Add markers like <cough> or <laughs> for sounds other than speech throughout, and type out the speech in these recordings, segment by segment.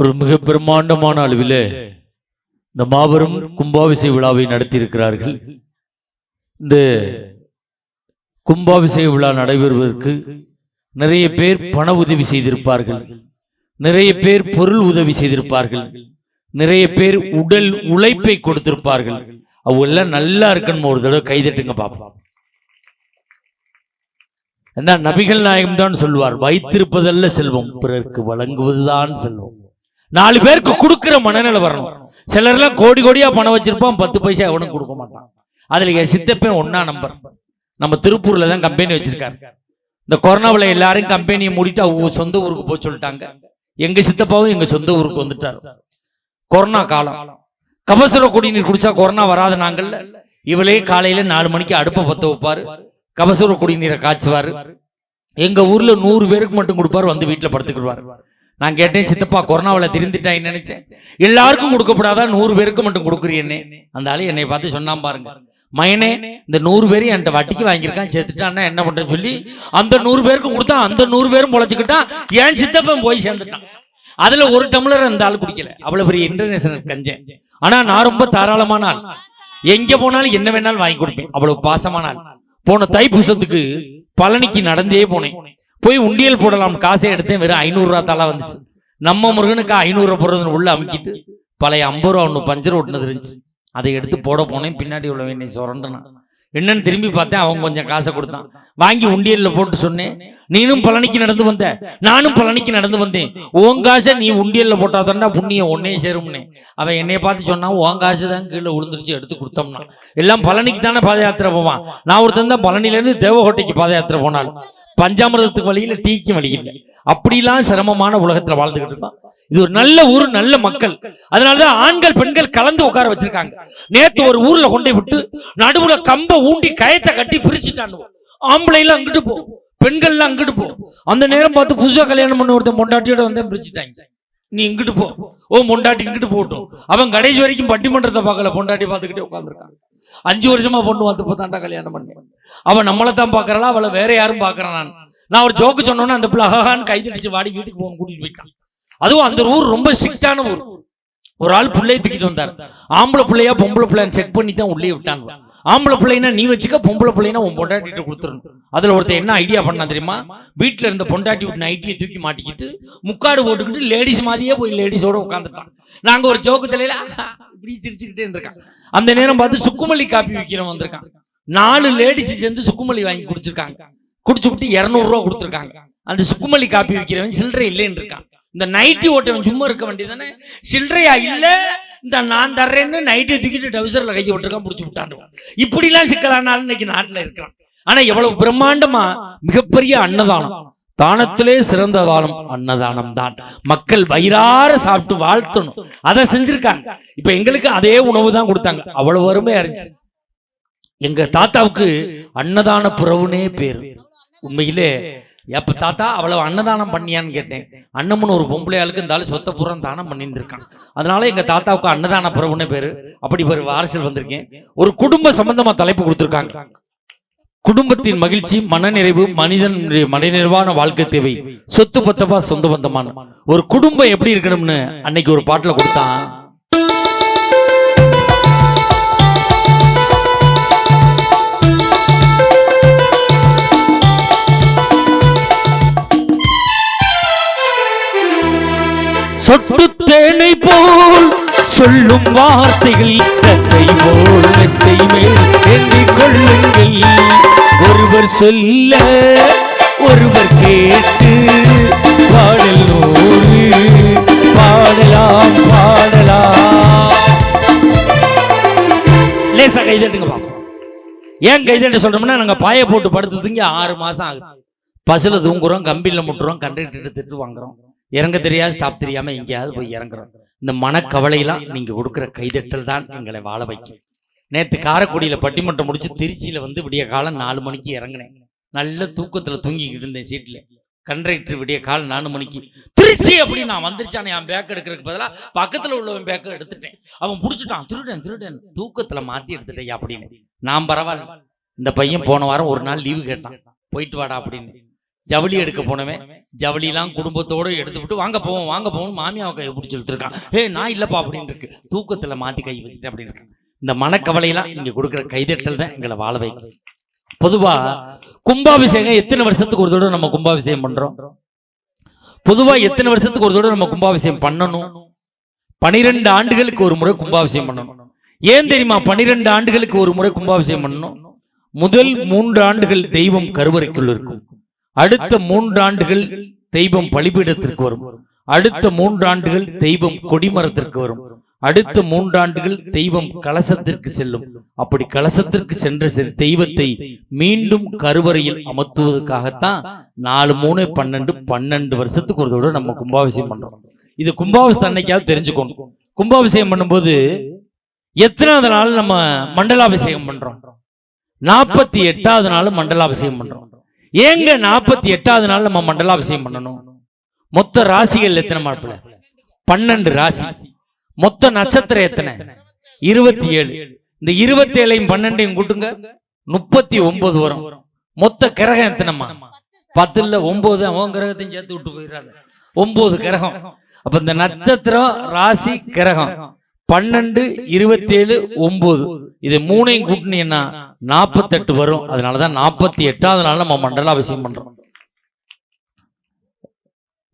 ஒரு மிக பிரம்மாண்டமான அளவில் இந்த மாபெரும் கும்பாபிஷேக விழாவை நடத்தியிருக்கிறார்கள். இந்த கும்பாபிஷேக விழா நடைபெறுவதற்கு நிறைய பேர் பண உதவி செய்திருப்பார்கள். நிறைய பேர் பொருள் உதவி செய்திருப்பார்கள். நிறைய பேர் உடல் உழைப்பை கொடுத்திருப்பார்கள். அவங்க எல்லாம் நல்லா இருக்குன்னு ஒரு தடவை கைதட்டுங்க பார்ப்போம் என்ன நபிகள் நாயகம் தான் சொல்வார் வைத்திருப்பதல்ல செல்வம் பிறருக்கு வழங்குவதுதான் செல்வம். நாலு பேருக்கு கொடுக்குற மனநிலை வரணும். சிலர்லாம் கோடி கோடியா பணம் வச்சிருப்பான் பத்து பைசா எவனும் கொடுக்க மாட்டான். அதுல என் சித்தப்பே ஒன்னா நம்பர். நம்ம திருப்பூர்ல தான் கம்பெனி வச்சிருக்காரு. இந்த கொரோனாவில் எல்லாரும் கம்பெனியை மூடிட்டு அவங்க சொந்த ஊருக்கு போய் சொல்லிட்டாங்க. எங்க சித்தப்பாவும் எங்க சொந்த ஊருக்கு வந்துட்டார். கொரோனா காலம். கபசுர குடிநீர் குடிச்சா கொரோனா வராத நாங்கள்ல. இவளே காலையில நாலு மணிக்கு அடுப்பை பத்த வைப்பாரு. கபசுர குடிநீரை காய்ச்சுவாரு. எங்க ஊர்ல நூறு பேருக்கு மட்டும் கொடுப்பாரு வந்து வீட்டுல படுத்துக்கிடுவாரு. நான் கேட்டேன் சித்தப்பா கொரோனாவில் திருந்திட்டான்னு நினைச்சேன். எல்லாருக்கும் கொடுக்கப்படாதா? நூறு பேருக்கு மட்டும் கொடுக்குறீன்னே. அந்த ஆளு என்னை பார்த்து சொன்னான் பாருங்க. மயனே இந்த நூறு பேரும் என்கிட்ட வட்டிக்கு வாங்கியிருக்கான் சேர்த்துட்டான்னா என்ன பண்றேன்னு சொல்லி அந்த நூறு பேருக்கு கொடுத்தா அந்த நூறு பேரும் பொழைச்சுக்கிட்டான் ஏன் சித்தப்பன் போய் சேர்ந்துட்டான்? அதுல ஒரு டம்ளர் அந்த ஆள் குடிக்கல. அவ்வளவு பெரிய இன்டர்நேஷனல் கஞ்சேன். ஆனா நான் ரொம்ப தாராளமான ஆள். எங்க போனாலும் என்ன வேணாலும் வாங்கி கொடுப்பேன். அவ்வளவு பாசமான ஆள். போன தைப்பூசத்துக்கு பழனிக்கு நடந்தே போனேன். போய் உண்டியல் போடலாம். காசை எடுத்தேன் வெறும் ஐநூறுரூவா தலை வந்துச்சு. நம்ம முருகனுக்கு ஐநூறுரூவா போடுறதுன்னு உள்ள அமுக்கிட்டு பழைய ஐம்பது ரூபா ஒன்று பஞ்சர் ஒட்டுனது இருந்துச்சு. அதை எடுத்து போட போனேன். பின்னாடி உள்ள என்னை சுரண்டனான். என்னன்னு திரும்பி பார்த்தேன் அவன் கொஞ்சம் காசை கொடுத்தான். வாங்கி உண்டியல்ல போட்டு சொன்னேன் நீனும் பழனிக்கு நடந்து வந்த நானும் பழனிக்கு நடந்து வந்தேன். உன் காசை நீ உண்டியல்ல போட்டாதான்டா புண்ணியம் ஒன்னே சேரும்னே அவன் என்னைய பார்த்து சொன்னான் உன் காசு தான் கீழே விழுந்துருச்சு எடுத்து கொடுத்தோம்னா. எல்லாம் பழனிக்கு தானே பாத யாத்திரை போவான். நான் ஒருத்தன் தான் பழனிலேருந்து தேவகோட்டைக்கு பாத யாத்திரை போனாலும். பஞ்சாமிரதத்துக்கு வழியில டீக்கும் வழி இல்லை அப்படிலாம் சிரமமான உலகத்துல வாழ்ந்துகிட்டு இருக்கோம் இது ஒரு நல்ல ஊர் நல்ல மக்கள். அதனாலதான் ஆண்கள் பெண்கள் கலந்து உட்கார வச்சிருக்காங்க. நேத்து ஒரு ஊர்ல கொண்டே விட்டு நடுவுல கம்ப ஊண்டி கயத்தை கட்டி பிரிச்சுட்டானுவோம் ஆம்பளை எல்லாம் அங்கிட்டு போ. பெண்கள் எல்லாம் அங்கிட்டு போ. அந்த நேரம் பார்த்து புதுசா கல்யாணம் பண்ண ஒருத்தன் பொண்டாட்டியோட வந்தேன் பிரிச்சுட்டாங்க. நீ இங்கிட்டு போ. ஓ பொண்டாட்டி இங்கிட்டு போட்டும் அவன் கடைசி வரைக்கும் பட்டிமன்றத்தை பார்க்கல. பொண்டாட்டி பார்த்துக்கிட்டே உட்காந்துருக்காங்க அஞ்சு வருஷமா பொண்ணு வந்து போதாண்டா கல்யாணம் பண்ணி. அவன் நம்மளை தான் பார்க்கறாளா அவளை வேற யாரும் பார்க்கறான் நான். நான் ஒரு ஜோக்கு சொன்னோன்னே அந்த பிள்ளை அழகான்னு கைதடிச்சு வாடி வீட்டுக்கு போக கூட்டிட்டு போயிட்டான். அதுவும் அந்த ஊர் ரொம்ப ஸ்ட்ரிக்டான ஊர். ஒரு ஆள் பிள்ளைய தூக்கிட்டு வந்தார். ஆம்பளை பிள்ளையா பொம்பளை பிள்ளைன்னு செக் பண்ணி தான் உள்ளே விட்டாங்க. ஆம்பளை பிள்ளைனா நீ வச்சுக்க பொம்பளை பிள்ளைனா உன் பொண்டாட்டிட்ட கொடுத்துடணும். அதுல ஒருத்தர் என்ன ஐடியா பண்ணா தெரியுமா? வீட்டில் இருந்த பொண்டாட்டி விட்டு நைட்டியை தூக்கி மாட்டிக்கிட்டு முக்காடு போட்டுக்கிட்டு லேடிஸ் மாதிரியே போய் லேடிஸோட உட்காந்துட்டான் நாங்க ஒரு சோக்கு தலையில இப்படி சிரிச்சுக்கிட்டே இருந்திருக்கான். அந்த நேரம் பார்த்து சுக்குமல்லி காப்பி விற்கிறவன் வந்திருக்கான். நாலு லேடிஸ் சேர்ந்து சுக்குமல்லி வாங்கி குடிச்சிருக்காங்க. குடிச்சு விட்டு இரநூறுவா கொடுத்துருக்காங்க. அந்த சுக்குமல்லி காப்பி விற்கிறவன் சில்லறை இல்லைன்னு இருக்கான். இந்த நைட்டி ஓட்டவன் சும்மா இருக்க வேண்டியதானே சில்லறையா இல்ல இந்த நான் தர்றேன்னு நைட்டு தூக்கிட்டு டவுசரில் கையை விட்டுருக்கான் பிடிச்சி விட்டாண்டு இப்படிலாம் சிக்கலானாலும் இன்னைக்கு நாட்டுல இருக்கிறான் ஆனா எவ்வளவு பிரம்மாண்டமா மிகப்பெரிய அன்னதானம். தானத்திலே சிறந்த தானம் அன்னதானம் தான். மக்கள் வயிறார சாப்பிட்டு வாழ்த்தணும். அதை செஞ்சிருக்காங்க. இப்ப எங்களுக்கு அதே உணவு தான் கொடுத்தாங்க. அவ்வளவு வறுமையா இருந்துச்சு. எங்க தாத்தாவுக்கு அன்னதான புறவுனே பேரு. உண்மையிலே எப்ப தாத்தா அவ்வளவு அன்னதானம் பண்ணியான்னு கேட்டேன். அன்னம்னு ஒரு பொம்பளை ஆளுக்கு இந்த ஆளு சொத்த புறம் தானம் பண்ணியிருந்திருக்கான். அதனால எங்க தாத்தாவுக்கு அன்னதான பிரபுன்னு பேரு. அப்படி பேர் வாரிசல் வந்திருக்கேன். ஒரு குடும்ப சம்பந்தமா தலைப்பு கொடுத்துருக்காங்க. குடும்பத்தின் மகிழ்ச்சி மனநிறைவு மனிதன் மனநிறைவான வாழ்க்கை தேவை. சொத்து பத்தப்பா சொந்த பந்தமான. ஒரு குடும்பம் எப்படி இருக்கணும்னு அன்னைக்கு ஒரு பாட்டில் கொடுத்தான். தேனை போல் சொல்லும் வார்த்தைகள் தத்தை போல் மெத்தை மேல் எண்ணிக் கொள்ளுங்கள். ஒருவர் சொல்ல ஒருவர் கேட்டு பாடல் நூறு பாடலாம் பாடலாம். லேசா கைதட்டுங்க பாப்போம். ஏன் கைதட்டு சொல்றோம்னா நாங்க பாய போட்டு படுத்து தூங்கி ஆறு மாசம் ஆகுது. பசுல தூங்குறோம் கம்பியில முட்டுறோம் கண்டக்டர் திட்டு வாங்குறோம். இறங்க தெரியாது ஸ்டாப் தெரியாம எங்கேயாவது போய் இறங்குறோம். இந்த மனக்கவலையெல்லாம் நீங்க கொடுக்குற கைதட்டல் தான் எங்களை வாழ வைக்கும் நேத்து காரைக்குடியில பட்டிமன்றம் முடிச்சு திருச்சியில வந்து விடிய காலம் நாலு மணிக்கு இறங்கினேன். நல்ல தூக்கத்துல தூங்கிக்கிட்டு இருந்தேன் சீட்ல. கண்டக்டர் விடிய காலம் நாலு மணிக்கு. திருச்சி அப்படி நான் வந்துருச்சானே என் பேக் எடுக்கிறதுக்கு பதிலா பக்கத்துல உள்ளவன் பேக்கை எடுத்துட்டேன். அவன் புடிச்சிட்டான் திருடன் திருடன். தூக்கத்துல மாத்தி எடுத்துட்டேன் அப்படின்னு. நான் பரவாயில்ல. இந்த பையன் போன வாரம் ஒரு நாள் லீவு கேட்டான். போயிட்டு வாடா அப்படின்னு. ஜவுளி எடுக்க போனவன் ஜவுளிலாம் குடும்பத்தோட எடுத்துவிட்டு வாங்க போவோம் வாங்க போவோம் மாமியாவை கையை பிடிச்சி இழுத்துருக்கான். ஏ நான் இல்லப்பா அப்படின்னு இருக்கு. தூக்கத்துல மாத்தி கை வச்சுட்டு அப்படின்னு இருக்கு. இந்த மனக்கவலையெல்லாம் நீங்க கொடுக்குற கைதட்டல் தான் எங்களை வாழ வைக்கும். பொதுவா கும்பாபிஷேகம் எத்தனை வருஷத்துக்கு ஒரு தடவை நம்ம கும்பாபிஷேகம் பண்றோம்? பொதுவா எத்தனை வருஷத்துக்கு ஒரு தடவை நம்ம கும்பாபிஷேகம் பண்ணணும்? பனிரெண்டு ஆண்டுகளுக்கு ஒரு முறை கும்பாபிஷேகம் பண்ணணும். ஏன் தெரியுமா? பனிரெண்டு ஆண்டுகளுக்கு ஒரு முறை கும்பாபிஷேகம் பண்ணணும். முதல் மூன்று ஆண்டுகள் தெய்வம் கருவறைக்குள் இருக்கும். அடுத்த மூன்று ஆண்டுகள் தெய்வம் பலிபீடத்திற்கு வரும். அடுத்த மூன்று ஆண்டுகள் தெய்வம் கொடிமரத்திற்கு வரும். அடுத்த மூன்றாண்டுகள் தெய்வம் கலசத்திற்கு செல்லும். அப்படி கலசத்திற்கு சென்ற தெய்வத்தை மீண்டும் கருவறையில் அமர்த்துவதற்காகத்தான் நாலு மூணு பன்னெண்டு பன்னெண்டு வருஷத்துக்கு ஒரு தடவை நம்ம கும்பாபிஷேகம் பண்றோம். இது கும்பாபிஷேகம் அன்னைக்காவது தெரிஞ்சுக்கணும் கும்பாபிஷேகம் பண்ணும்போது எத்தனாவது நாள் நம்ம மண்டலாபிஷேகம் பண்றோம்? நாற்பத்தி எட்டாவது நாள் மண்டலாபிஷேகம் பண்றோம். ஏங்க நாற்பத்தி எட்டாவது நாள் நம்ம மண்டலாபிஷேகம் பண்ணணும்? மொத்த ராசிகள் எத்தனை மாப்பிள்ள? பன்னெண்டு ராசி. மொத்த நட்சத்திரம் எத்தனை? இருபத்தி ஏழு. இந்த இருபத்தி ஏழையும் பன்னெண்டையும் கூட்டுங்க. முப்பத்தி ஒன்பது வரும். மொத்த கிரகம் எத்தனைம்மா? பத்துல ஒன்பது அவன் கிரகத்தையும் சேர்த்து விட்டு போயிடாத ஒன்பது கிரகம். அப்ப இந்த நட்சத்திரம் ராசி கிரகம். பன்னெண்டு இருபத்தி ஏழு ஒன்பது. இது மூணையும் கூட்டினீங்கன்னா நாற்பத்தெட்டு வரும். அதனாலதான் நாற்பத்தி எட்டாவது நாள் நம்ம மண்டலாபிஷேகம் பண்றோம்.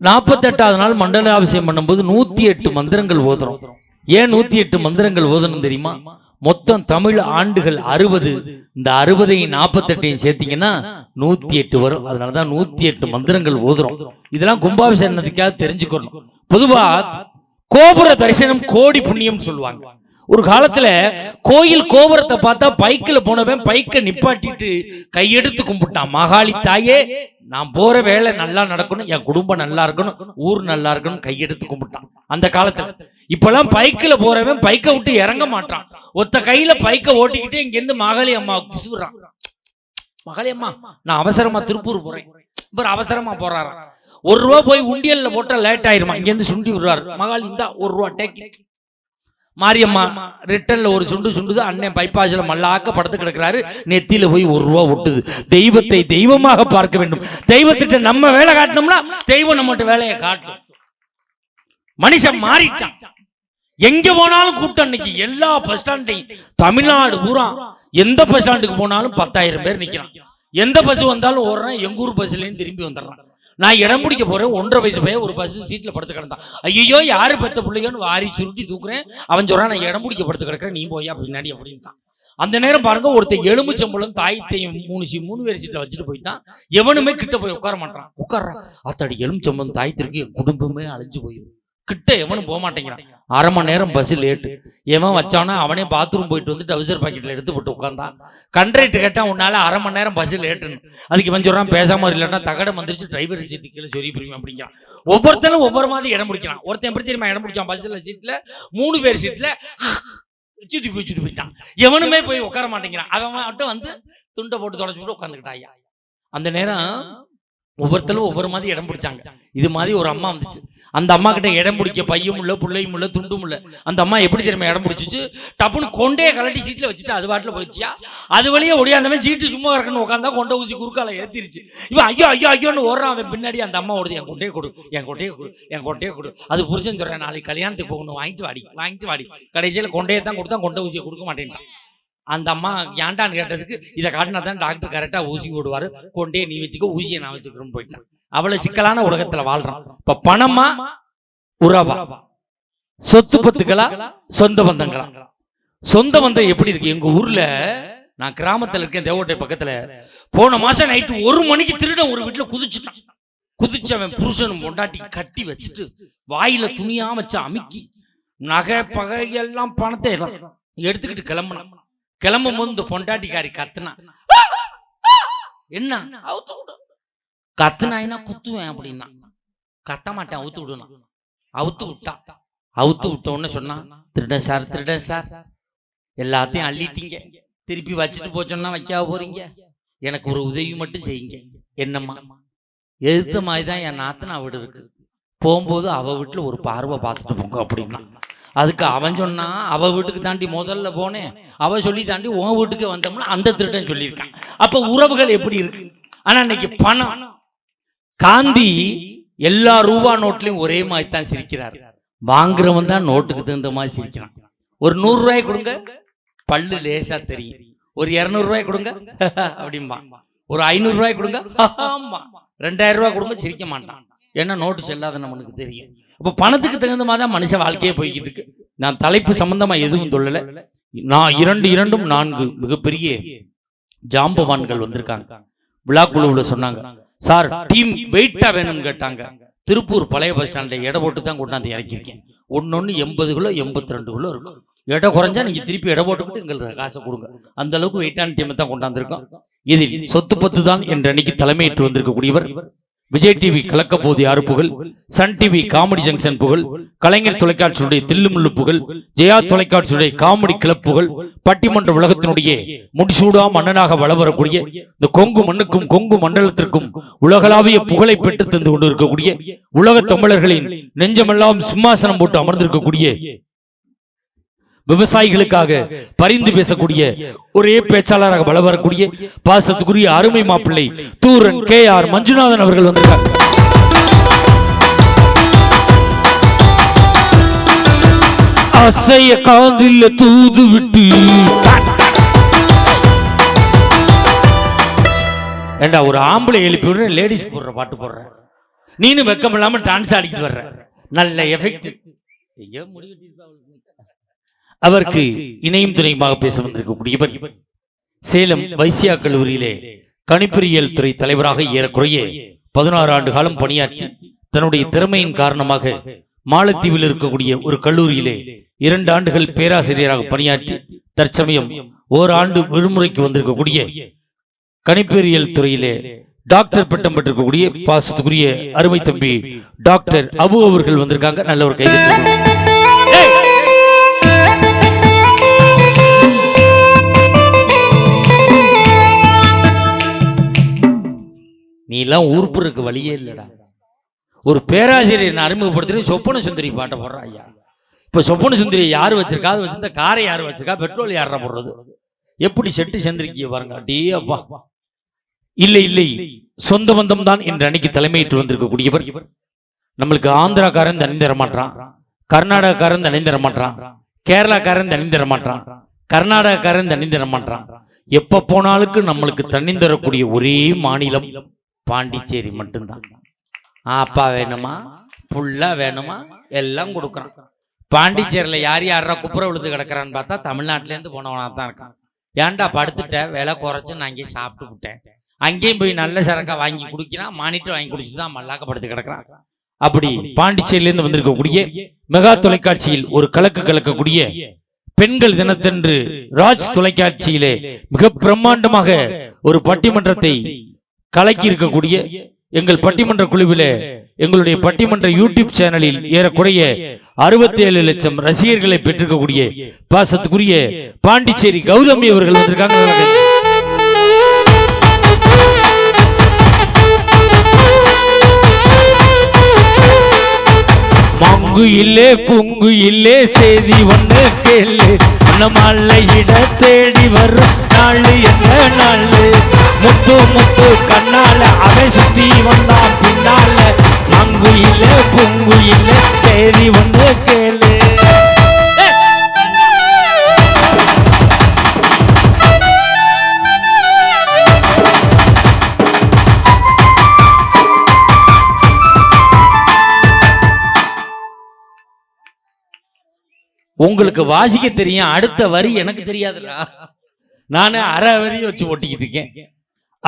நாற்பத்தெட்டாவது நாள் மண்டலாபிஷேகம் பண்ணும்போது நூத்தி எட்டு மந்திரங்கள் ஓதுறோம். ஏன் நூத்தி எட்டு மந்திரங்கள் ஓதணும் தெரியுமா? மொத்தம் தமிழ் ஆண்டுகள் அறுபது. இந்த அறுபதையும் நாற்பத்தெட்டையும் சேர்த்தீங்கன்னா நூத்தி எட்டு வரும். அதனாலதான் நூத்தி எட்டு மந்திரங்கள் ஓதுறோம். இதெல்லாம் கும்பாபிஷேகத்துக்காக தெரிஞ்சுக்கணும். பொதுவா கோபுர தரிசனம் கோடி புண்ணியம் சொல்லுவாங்க. ஒரு காலத்துல கோயில் கோபுரத்தை பார்த்தா பைக்கில் போனவன் பைக்கை நிப்பாட்டிட்டு கையெடுத்து கும்பிட்டான். மகாளி தாயே நான் போற வேலை நல்லா நடக்கணும் என் குடும்பம் நல்லா இருக்கணும் ஊர் நல்லா இருக்கணும் கையெடுத்து கும்பிட்டான். அந்த காலத்துல. இப்பெல்லாம் பைக்கில் போறவன் பைக்கை விட்டு இறங்க மாட்டான். ஒத்த கையில பைக்கை ஓட்டிக்கிட்டு இங்கேருந்து மகாளி அம்மா கிசுறான் மகாளி அம்மா நான் அவசரமா திருப்பூர் போறேன். இவர் அவசரமா போறாராம். ஒரு ரூபா போய் உண்டியல்ல போட்டா லேட் ஆயிருமா? இங்கேருந்து சுண்டி விடுறாரு. மகாளி இந்தா ஒரு ரூபா டேக் மாரியம்மா ரிட்டன்ல ஒரு சுண்டு சுண்டுது அண்ணன் பைப்பாசில மல்லாக்க படுத்து கிடக்குறாரு. நெத்தியில போய் ஒரு ரூபா ஒட்டுது. தெய்வத்தை தெய்வமாக பார்க்க வேண்டும். தெய்வத்திட்ட நம்ம வேலை காட்டினோம்னா தெய்வம் நம்மகிட்ட வேலையை காட்டும். மனுஷன் மாறிட்டான். எங்க போனாலும் கூட்டம் இன்னைக்கு எல்லா பஸ் ஸ்டாண்டையும் தமிழ்நாடு பூரா எந்த பஸ் ஸ்டாண்டுக்கு போனாலும் பத்தாயிரம் பேர் நிக்கிறான். எந்த பஸ் வந்தாலும் ஓடுறான் எங்க ஊர் பஸ்லயும் திரும்பி வந்துடுறான். நான் இடம் பிடிக்க போறேன் ஒன்றரை வயசு பையன் ஒரு பஸ் சீட்ல படுத்து கிடந்தான். ஐயோ யாரு பெத்த பிள்ளைங்கன்னு வாரி சுருட்டி தூக்குறேன். அவன் சொல்றான் நான் இடம் பிடிக்க படுத்து கிடக்குறேன் நீ போயா பின்னாடி அப்படின்ட்டான். அந்த நேரம் பாருங்க ஒருத்தன் எலும்புச்சம்பளம் தாயத்தையும் மூணு சீ மூணு பேர் சீட்ல வச்சுட்டு போயிட்டான். எவனுமே கிட்ட போய் உட்கார மாட்டான். உட்கார்றான். அத்தாடி எலும்புச்சம்பளம் தாயத்திற்கு என் குடும்பமே அழிஞ்சு போயிடும் கிட்ட எவனும் போக மாட்டேங்கிறான். அரை மணி நேரம் பஸ் லேட்டு எவன் வச்சானோ அவனே பாத்ரூம் போயிட்டு வந்து டவுசர் பாக்கெட்ல எடுத்து போட்டு உட்காந்தான் கண்ட்ரைட்டு கேட்டான் உன்னால அரை மணி நேரம் பஸ் லேட்டுன்னு அதுக்கு இவன் சொல்றான் பேசாம இல்லைன்னா தகடம் வந்துருச்சு டிரைவர் சீட்டு கீழே சொல்லி புரியும் அப்படிங்கிறான். ஒவ்வொருத்தனும் ஒவ்வொரு மாதிரி இடம் பிடிக்கிறான். ஒருத்தன் எப்படி தெரியுமா இடம் பிடிச்சான்? பஸ்ல சீட்ல மூணு பேர் சீட்ல வச்சுட்டு போயிச்சுட்டு போயிட்டான். எவனுமே போய் உட்கார மாட்டேங்கிறான். அவன் மட்டும் வந்து துண்டை போட்டு தொடச்சு போட்டு உட்காந்துக்கிட்டான் அந்த நேரம் ஒவ்வொருத்தரும் ஒவ்வொரு மாதிரி இடம் பிடிச்சாங்க. இது மாதிரி ஒரு அம்மா வந்துச்சு. அந்த அம்மா கிட்ட இடம் பிடிக்க பையும் இல்லை புள்ளையும் இல்லை துண்டும் இல்லை. அந்த அம்மா எப்படி தெரியுமா இடம் பிடிச்சிச்சு? டப்புன்னு கொண்டே கலட்டி சீட்ல வச்சுட்டு அது பாட்டுல போயிடுச்சியா? அது வழியே ஒடியாந்தவன் சீட்டு சும்மா இருக்கணும்னு உட்காந்தா கொண்டை ஊசி குறுக்கால ஏற்றிருச்சு இவன் ஐயோ ஐயோ ஐயோன்னு ஓடுறான் அவன் பின்னாடி. அந்த அம்மா ஓடுது என் கொண்டே கொடு என் கொண்டே கொடு என் கொண்டே கொடு. அது புருஷன் சொல்கிறேன் நாளைக்கு கல்யாணத்துக்கு போகணும் வாங்கிட்டு வாடி வாங்கிட்டு வாடி. கடைசியில் கொண்டையை தான் கொடுத்தா கொண்டை ஊசியை கொடுக்க மாட்டேன்ட்டான். அந்த அம்மா ஏன்டான்னு கேட்டதுக்கு இதை காட்டினா தான் டாக்டர் கரெக்டா ஊசி போடுவாரு. கொண்டே நீ வச்சுக்க ஊசியை நான் வச்சுக்கிறேன்னு போயிட்டான். அவ்வளவு சிக்கலான உலகத்துல வாழ்றான். இப்ப பணமா உறவா? சொத்து பத்துக்களா? சொந்த பந்தங்களா? சொந்த பந்தம் எப்படி இருக்கு? எங்க ஊர்ல நான் கிராமத்துல இருக்கேன் தேவோட்டை பக்கத்துல. போன மாசம் நைட்டு ஒரு மணிக்கு திருடன் ஒரு வீட்டுல குதிச்சுட்டான். குதிச்சவன் புருஷனும் பொண்டாட்டி கட்டி வச்சுட்டு வாயில துணியா வச்சு அமுக்கி நகை பகை எல்லாம் பணத்தை எல்லாம் எடுத்துக்கிட்டு கிளம்புனான். கிளம்பும் போது இந்த பொண்டாட்டிக்காரி கத்துனா. என்ன? அவுத்து விடு கத்துனாயினா குத்துவேன் அப்படின்னா. கத்த மாட்டேன் அவுத்து விடுனா. அவுத்து விட்டா. அவுத்து விட்ட உடனே சொன்னா திருடன் சார் திருடன் சார் எல்லாத்தையும் அள்ளிட்டீங்க. திருப்பி வச்சுட்டு போச்சோன்னா வைக்காம போறீங்க. எனக்கு ஒரு உதவி மட்டும் செய்யுங்க. என்னம்மா? எதிர்த்த மாதிரி தான் என் நாத்தனா வீடு இருக்கு. போகும்போது அவ வீட்டுல ஒரு பார்வை பார்த்துட்டு போங்க அப்படின்னா. அதுக்கு அவன் சொன்னான் அவ வீட்டுக்கு தாண்டி முதல்ல போனேன் அவ சொல்லி தாண்டி உன் வீட்டுக்கு வந்தோம்னா அந்த திருடன் சொல்லியிருக்கான். அப்போ உறவுகள் எப்படி இருக்கு? ஆனா இன்னைக்கு பணம். காந்தி எல்லா ரூபா நோட்லயும் ஒரே மாதிரி தான் சிரிக்கிறார். வாங்குறவன் தான் நோட்டுக்கு தகுந்த மாதிரி சிரிக்கிறான். ஒரு நூறு ரூபாய் கொடுங்க பல்லு லேசா தெரியும். ஒரு இருநூறு ரூபாய் கொடுங்க <laughs> அப்படிம்பா. ஒரு ஐநூறு ரூபாய் கொடுங்க <laughs> ஆமா. ரெண்டாயிரம் ரூபாய் கொடுங்க சிரிக்க மாட்டான். ஏன்னா நோட்டு செல்லாத நம்மளுக்கு தெரியும். அப்ப பணத்துக்கு தகுந்த மாதிரி தான் மனுஷ வாழ்க்கையே போய்கிட்டு இருக்கு. நான் தலைப்பு சம்பந்தமா எதுவும் சொல்லல. நான் இரண்டு இரண்டும் நான்கு மிகப்பெரிய ஜாம்பவான்கள் வந்திருக்காங்க. விழா குழுவுல சொன்னாங்க சார் டீம் வெயிட்டா வேணும்னு கேட்டாங்க. திருப்பூர் பழைய பஸ் ஸ்டாண்ட்ல எடை போட்டு தான் கொண்டாந்து இறக்கியிருக்கேன். ஒன்னொன்னு எண்பது கிலோ எண்பத்தி ரெண்டு கிலோ இருக்கும். எடை குறைஞ்சா நீங்க திருப்பி எடை போட்டுக்கிட்டு எங்களுக்கு காசை கொடுங்க. அந்த அளவுக்கு வெயிட்டான டீம் தான் கொண்டாந்துருக்கோம். இதில் சொத்து பத்து தான் என்ற அன்னைக்கு தலைமையேற்று வந்திருக்கக்கூடியவர். விஜய் டிவி கலக்க போதி ஆறு புகழ் சன் டிவி காமெடி ஜங்ஷன் புகழ் கலைஞர் தொலைக்காட்சியுடைய தில்லுமுள்ளு புகழ் ஜெயா தொலைக்காட்சியுடைய காமெடி கிளப் புகழ் பட்டிமன்ற உலகத்தினுடைய முடிசூடா மன்னனாக வளவரக்கூடிய இந்த கொங்கு மண்ணுக்கும் கொங்கு மண்டலத்திற்கும் உலகளாவிய புகழை பெற்று தந்து கொண்டிருக்கக்கூடிய உலக தமிழர்களின் நெஞ்சமெல்லாம் சிம்மாசனம் போட்டு அமர்ந்திருக்கக்கூடிய விவசாயிகளுக்காக பரிந்து பேசக்கூடிய ஒரே பேச்சாளராக பல வரக்கூடிய பாசத்துக்குரிய அருமை மாப்பிள்ளை தூரன் கே ஆர் மஞ்சுநாதன் அவர்கள் வந்திருக்காங்க அசைய காதில் தூது விட்டு. ஏண்டா ஒரு ஆம்பளை எழுப்பி விடுற லேடிஸ் போடுற பாட்டு போடுற. நீனும் வெக்கம் இல்லாம டான்ஸ் ஆடிக்கிட்டு வர்ற. நல்ல எஃபெக்ட் அவருக்கு இணையும் துணையுமாக பேச வந்திருக்கக்கூடியவர் சேலம் வைசியா கல்லூரியிலே கணிப்பொறியியல் துறை தலைவராக ஏறக்குறைய பதினாறு ஆண்டு காலம் பணியாற்றி தன்னுடைய திறமையின் காரணமாக மாலத்தீவில் இருக்கக்கூடிய ஒரு கல்லூரியிலே இரண்டு ஆண்டுகள் பேராசிரியராக பணியாற்றி தற்சமயம் ஓராண்டு விடுமுறைக்கு வந்திருக்கக்கூடிய கணிப்பொறியியல் துறையிலே டாக்டர் பட்டம் பெற்றிருக்கக்கூடிய பாசத்துக்குரிய அருமை தம்பி டாக்டர் அபு அவர்கள் வந்திருக்காங்க. நல்ல ஒரு கைது எல்லாம் உறுப்புறக்கு வழியே இல்லைடா. ஒரு பேராசிரியர் அறிமுகப்படுத்துறது சொப்பன சுந்தரி பாட்டை போடுறா ஐயா. இப்ப சொப்பன சுந்தரி யாரு வச்சிருக்கா? அது வச்சிருந்த காரை யாரு வச்சிருக்கா? பெட்ரோல் யாரா போடுறது? எப்படி செட்டு சேர்ந்திருக்கீங்க பாருங்க. அடே அப்பா. இல்லை இல்லை. சொந்த பந்தம் தான் என்று அன்னைக்கு தலைமையிட்டு வந்திருக்கக்கூடியவர் நம்மளுக்கு ஆந்திராக்காரன் தனி தர மாட்டான் கர்நாடகக்காரன் தனி தர மாட்டான் கேரளாக்காரன் தனி தர மாட்டான் கர்நாடகக்காரன் தனி தர மாட்டான் எப்ப போனாலுக்கு நம்மளுக்கு தண்ணி தரக்கூடிய ஒரே மாநிலம் பாண்டிச்சேரி மட்டும்தான். அப்பா வேணுமா? புல்லா வேணுமா? எல்லாம் கொடுக்குறான். பாண்டிச்சேரியில் யார் யாரா குப்புற விழுந்து கிடக்குறான்னு பார்த்தா தமிழ்நாட்டிலேருந்து போனவனாக தான் இருக்கான். ஏன்டா படுத்துட்டேன் விலை குறைச்சு நான் அங்கேயே சாப்பிட்டு விட்டேன். அங்கேயும் போய் நல்ல சரக்கா வாங்கி குடிக்கிறான். மானிட்டர் வாங்கி குடிச்சுட்டு தான் மல்லாக்கப்படுத்து கிடக்குறான். அப்படி பாண்டிச்சேரியிலேருந்து வந்திருக்கக்கூடிய மெகா தொலைக்காட்சியில் ஒரு கலக்கு கலக்கக்கூடிய பெண்கள் தினத்தன்று ராஜ் தொலைக்காட்சியிலே மிக பிரம்மாண்டமாக ஒரு பட்டிமன்றத்தை கலக்கி இருக்கக்கூடிய எங்கள் பட்டிமன்ற குழுவிலே எங்களுடைய பட்டிமன்ற யூடியூப் சேனலில் ஏறக்குறைய அறுபத்தி ஏழு லட்சம் ரசிகர்களை பெற்றிருக்கக்கூடிய பாசத்துக்குரிய பாண்டிச்சேரி கௌதமி அவர்கள் வந்திருக்காங்க. மங்கு இல்லே புங்கு இல்லே செய்தி ஒன்று கேளு. நம்ம இட தேடி வரும் நாள் என்ன நாள்? முத்து முத்து கண்ணால அவன் சுத்தி வந்தான். பின்னால மங்கு இல்ல புங்கு இல்ல செய்தி கேளு. உங்களுக்கு வாசிக்க தெரியும் அடுத்த வரி எனக்கு தெரியாதுடா. நானு அரை வரி வச்சு ஓட்டிக்கிட்டு இருக்கேன்.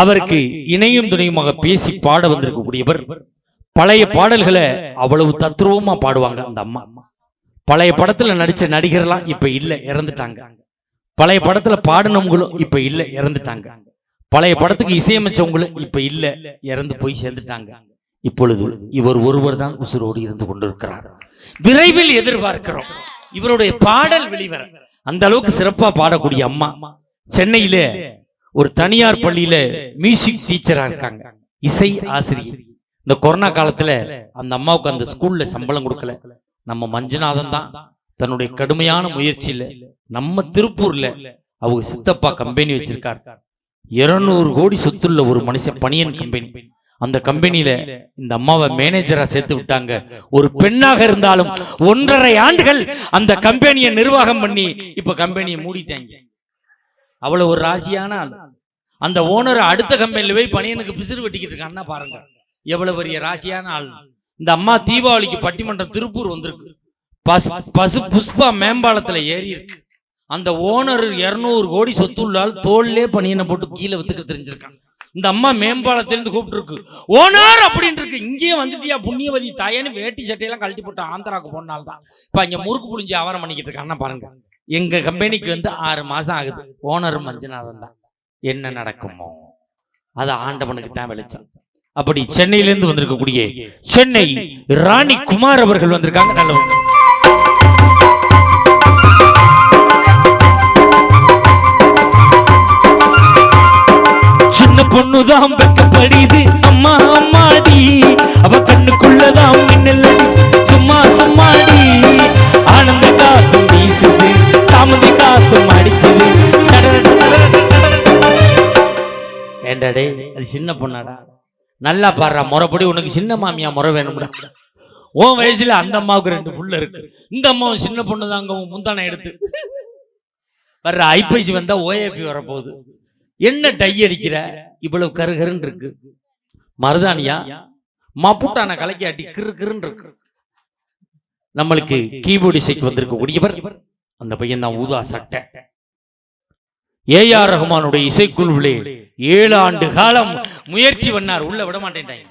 அவருக்கு இணையும் துணையுமாக பேசி பாட வந்திருக்கக்கூடியவர். பழைய பாடல்களை அவ்வளவு தத்ரூபமா பாடுவாங்க அந்த அம்மா. பழைய படத்துல நடிச்ச நடிகர்லாம் இப்ப இல்ல இறந்துட்டாங்க. பழைய படத்துல பாடினவங்களும் இப்ப இல்ல இறந்துட்டாங்க. பழைய படத்துக்கு இசையமைச்சவங்களும் இப்ப இல்ல இறந்து போய் சேர்ந்துட்டாங்க. இப்பொழுது இவர் ஒருவர் தான் உசுரோடு இருந்து கொண்டிருக்கிறார். விரைவில் எதிர்பார்க்கிறோம். இவருடைய பாடல் வெளிவர. அந்த அளவுக்கு சிறப்பா பாடக்கூடிய அம்மா. சென்னையில ஒரு தனியார் பள்ளியில மியூசிக் டீச்சரா இருக்காங்க. இசை ஆசிரியர். இந்த கொரோனா காலத்துல அந்த அம்மாவுக்கு அந்த ஸ்கூல்ல சம்பளம் கொடுக்கல. நம்ம மஞ்சுநாதன் தான் தன்னுடைய கடுமையான முயற்சியில நம்ம திருப்பூர்ல அவங்க சித்தப்பா கம்பெனி வச்சிருக்கார். இருநூறு கோடி சொத்துள்ள ஒரு மனுஷன் பனியன் கம்பெனி அந்த கம்பெனியில இந்த அம்மாவை மேனேஜரா சேர்த்து விட்டாங்க. ஒரு பெண்ணாக இருந்தாலும் ஒன்றரை ஆண்டுகள் அந்த கம்பெனியை நிர்வாகம் பண்ணி இப்ப கம்பெனியை மூடிட்டாங்க. அவ்வளவு ஒரு ராசியான ஆள். அந்த ஓனர் அடுத்த கம்பெனில போய் பணியனுக்கு பிசிறு வெட்டிக்கிட்டு இருக்கான்னா பாருங்க. எவ்வளவு பெரிய ராசியான ஆள். இந்த அம்மா தீபாவளிக்கு பட்டிமன்றம் திருப்பூர் வந்திருக்கு. பசு பசு புஷ்பா மேம்பாலத்துல ஏறி இருக்கு. அந்த ஓனர் இருநூறு கோடி சொத்து உள்ளால் தோல்லே பணியனை போட்டு கீழே வித்துக்க தெரிஞ்சிருக்கான். இந்த அம்மா மேம்பாலத்திலிருந்து கூப்பிட்டுருக்கு. ஓனர் அப்படின்னு இருக்கு. இங்கேயே வந்துட்டியா புண்ணியவதி தாயன்னு வேட்டி சட்டையெல்லாம் கழட்டி போட்டு ஆந்திராவுக்கு போனால்தான் தான் இப்ப இங்க முறுக்கு புளிஞ்சு ஆவரம் பண்ணிக்கிட்டு இருக்காங்கன்னா பாருங்க. எங்க கம்பெனிக்கு வந்து ஆறு மாசம் ஆகுது. ஓனர் மஞ்சநாதன் தான். என்ன நடக்குமோ? அது ஆண்டவனுக்கு தான் வெளிச்சம் அப்படி சென்னையிலிருந்து வந்திருக்கக்கூடிய சென்னை ராணி குமார் அவர்கள் வந்திருக்காங்க. நல்லவங்க சின்ன பொண்ணுதான் வெக்கப்படுது. அம்மா அம்மாடி. அவ கண்ணுக்குள்ளதான் மின்னல் சும்மா சும்மாடி. ஏண்டாடே அது சின்ன பொண்ணாடா? நல்லா பாடுறா முறைப்படி உனக்கு சின்ன மாமியா முறை வேணும்டா. உன் வயசுல அந்த அம்மாவுக்கு ரெண்டு புள்ள இருக்கு. இந்த அம்மாவும் சின்ன பொண்ணு தான் அங்க முந்தானை எடுத்து. வர்ற ஐப்பசி வந்தா ஓஏபி வரப்போகுது. என்ன டை அடிக்கிற? இவ்வளவு கருகருன்னு இருக்கு. மருதானியா மப்புட்டான கலக்கி அடி கிறு கிருன்னு இருக்கு. நம்மளுக்கு கீபோர்டு இசைக்கு வந்திருக்கக்கூடியவர் அந்த பையன் தான் ஊதா சட்டை. ஏஆர் ரஹ்மானுடைய இசைக்குழுவிலே ஏழு ஆண்டு காலம் முயற்சி பண்ணார். உள்ள விட மாட்டேன்ட்டாங்க.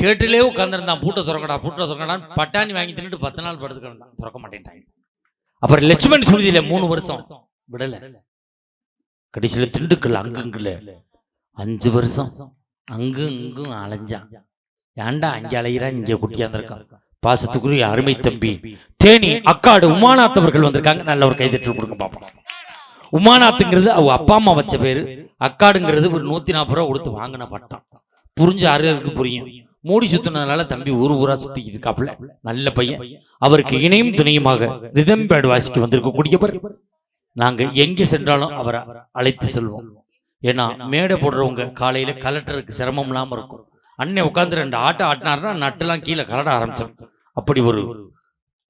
கேட்டிலே உட்காந்துருந்தான் பூட்டை திறக்கடா பூட்டை திறக்கடான்னு பட்டாணி வாங்கி தின்னுட்டு பத்து நாள் படுத்து திறக்க மாட்டேன்ட்டாங்க. அப்புறம் லட்சுமண் சுருதியில மூணு வருஷம் விடல. கடைசியில திண்டுக்கல் அங்குங்கல அஞ்சு வருஷம். அங்கும் இங்கும் அலைஞ்சான். ஏன்டா அங்கே அலைகிறான் இங்கே குட்டியாந்திருக்கான் பாசத்துக்குரிய அருமை தம்பி தேனி அக்காடு உமானாத்தவர்கள் வந்திருக்காங்க. நல்ல ஒரு கைதட்டல் கொடுங்க பாப்போம். உமாநாத்துங்கிறது அவ அப்பா அம்மா வச்ச பேரு. அக்காடுங்கிறது ஒரு நூத்தி நாற்பது ரூபா கொடுத்து வாங்கின பட்டம். புரிஞ்ச அருகருக்கு புரியும். மூடி சுத்தினதுனால தம்பி ஊர் ஊரா சுத்திக்கிட்டு இருக்காப்புல. நல்ல பையன். அவருக்கு இணையும் துணையுமாக ரிதம் பேட் வாசிக்கு வந்திருக்கக்கூடியவர் நாங்க எங்கே சென்றாலும் அவரை அழைத்து செல்வோம். ஏன்னா மேடை போடுறவங்க காலையில கலெக்டருக்கு சிரமம் இல்லாம இருக்கும். அண்ணன் உட்காந்து ரெண்டு ஆட்டம் ஆட்டினாருன்னா நட்டெல்லாம் கீழே கலட ஆரம்பிச்சிடும் அப்படி ஒரு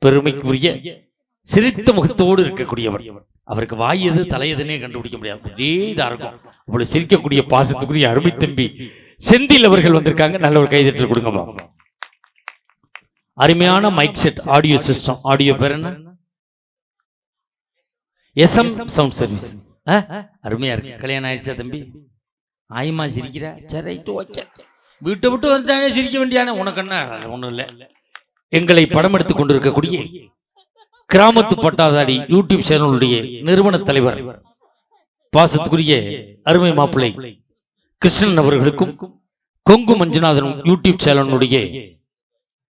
பெருமைக்குரிய சிரித்த முகத்தோடு இருக்கக்கூடியவர் அவருக்கு வாய் எது தலையதுன்னே கண்டுபிடிக்க முடியாது. அப்படியே இதாக இருக்கும். அப்படி சிரிக்கக்கூடிய பாசத்துக்குரிய அருமை தம்பி செந்தில் அவர்கள் வந்திருக்காங்க. நல்ல ஒரு கைதட்டல் கொடுங்க அருமையான mic set audio system audio பேர் என்ன? எஸ்எம் சவுண்ட் சர்வீஸ் அருமையா இருக்கு. கல்யாணம் ஆயிடுச்சா தம்பி? ஆயமா சிரிக்கிற? சரி ரைட்டு ஓகே. வீட்டை விட்டு வந்தானே சிரிக்க வேண்டியானே. உனக்கு என்ன? ஒன்றும் இல்லை. எங்களை படம் எடுத்து கொண்டிருக்கக்கூடிய கிராமத்து பட்டாதாடி யூடியூப் சேனலுடைய நிறுவன தலைவர் பாசத்துக்குரிய அருமை மாப்பிள்ளை கிருஷ்ணன் அவர்களுக்கும் கொங்கு மஞ்சுநாதன் யூடியூப் சேனலுடைய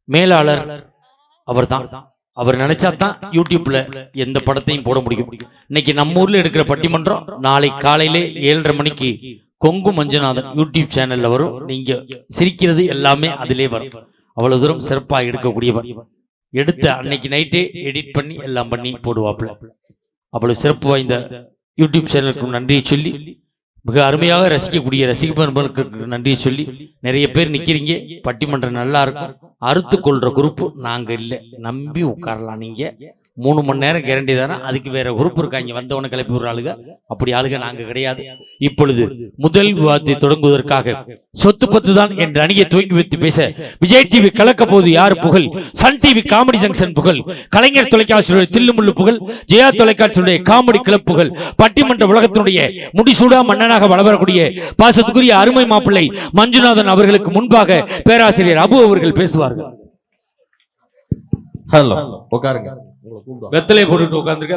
மேலாளர் அவர் நினைச்சா தான் யூடியூப்ல எந்த படத்தையும் போட முடியும். இன்னைக்கு நம்ம ஊர்ல எடுக்கிற பட்டிமன்றம் நாளை காலையிலே ஏழரை மணிக்கு கொங்கு மஞ்சுநாதன் யூடியூப் சேனல்ல வரும். நீங்க சிரிக்கிறது எல்லாமே அதிலே வரும். அவ்வளவு தூரம் சிறப்பா எடுக்கக்கூடியவர். எடுத்த அன்னைக்கு நைட்டே எடிட் பண்ணி எல்லாம் பண்ணி போடுவாப்புல. அவ்வளவு சிறப்பு வாய்ந்த யூடியூப் சேனலுக்கு நன்றியை சொல்லி மிக அருமையாக ரசிக்கக்கூடிய ரசிகர்களுக்கு நன்றியை சொல்லி நிறைய பேர் நிக்கிறீங்க பட்டிமன்றம் நல்லா இருக்கும். அறுத்து கொள்ற குரூப் நாங்க இல்லை. நம்பி உட்காரலாம் நீங்க. மூணு மணி நேரம் கேரண்டி தானே? அதுக்கு வேற குரூப் இருக்காங்க வந்தவன கிளப்பி விடுற ஆளுங்க. அப்படி ஆளுங்க நாங்க கிடையாது. இப்பொழுது முதல் விவாதத்தை தொடங்குவதற்காக சொத்து பத்து தான் என்ற அணியை துவங்கி வைத்து பேச விஜய் டிவி கலக்க போது யார் புகழ்? சன் டிவி காமெடி ஜங்ஷன் புகழ். கலைஞர் தொலைக்காட்சியுடைய தில்லுமுள்ளு புகழ் ஜெயா தொலைக்காட்சியுடைய காமெடி கிளப் புகழ். பட்டிமன்ற உலகத்தினுடைய முடிசூடா மன்னனாக வளரக்கூடிய பாசத்துக்குரிய அருமை மாப்பிள்ளை மஞ்சுநாதன் அவர்களுக்கு முன்பாக பேராசிரியர் அபு அவர்கள் பேசுவார்கள். ஹலோ உட்காருங்க. உங்களை கூப்பிடுவாங்க. வெத்தலை போட்டுட்டு உட்காந்துருக்க